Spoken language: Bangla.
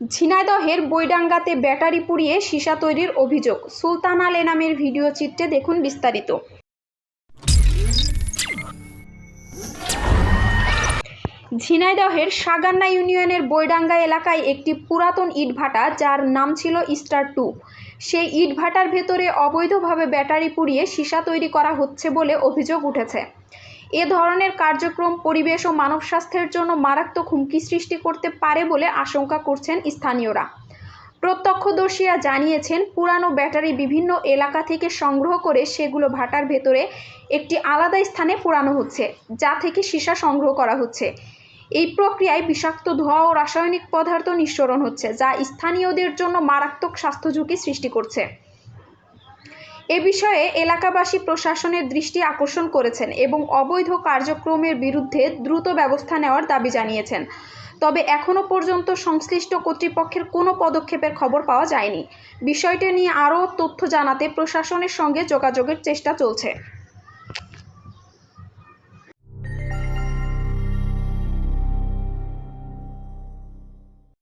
ঝিনাইদহের বৈডাঙ্গাতে ব্যাটারি পুড়িয়ে সীসা তৈরির অভিযোগ। সুলতান আল এনামের ভিডিও চিত্রে দেখুন বিস্তারিত। ঝিনাইদহের সাগান্না ইউনিয়নের বৈডাঙ্গা এলাকায় একটি পুরাতন ইটভাটা, যার নাম ছিল স্টার টু সেই ইটভাটার ভেতরে অবৈধভাবে ব্যাটারি পুড়িয়ে সীসা তৈরি করা হচ্ছে বলে অভিযোগ উঠেছে। এ ধরনের কার্যক্রম পরিবেশ ও মানব স্বাস্থ্যের জন্য মারাত্মক হুমকি সৃষ্টি করতে পারে বলে আশঙ্কা করছেন স্থানীয়রা। প্রত্যক্ষদর্শীরা জানিয়েছেন, পুরানো ব্যাটারি বিভিন্ন এলাকা থেকে সংগ্রহ করে সেগুলো ভাটার ভেতরে একটি আলাদা স্থানে পোড়ানো হচ্ছে, যা থেকে সীসা সংগ্রহ করা হচ্ছে। এই প্রক্রিয়ায় বিষাক্ত ধোঁয়া ও রাসায়নিক পদার্থ নিঃসরণ হচ্ছে, যা স্থানীয়দের জন্য মারাত্মক স্বাস্থ্য ঝুঁকি সৃষ্টি করছে। এ বিষয়ে এলাকাবাসী প্রশাসনের দৃষ্টি আকর্ষণ করেছেন এবং অবৈধ কার্যক্রমের বিরুদ্ধে দ্রুত ব্যবস্থা নেওয়ার দাবি জানিয়েছেন। তবে এখনও পর্যন্ত সংশ্লিষ্ট কর্তৃপক্ষের কোনো পদক্ষেপের খবর পাওয়া যায়নি। বিষয়টি নিয়ে আরও তথ্য জানাতে প্রশাসনের সঙ্গে যোগাযোগের চেষ্টা চলছে।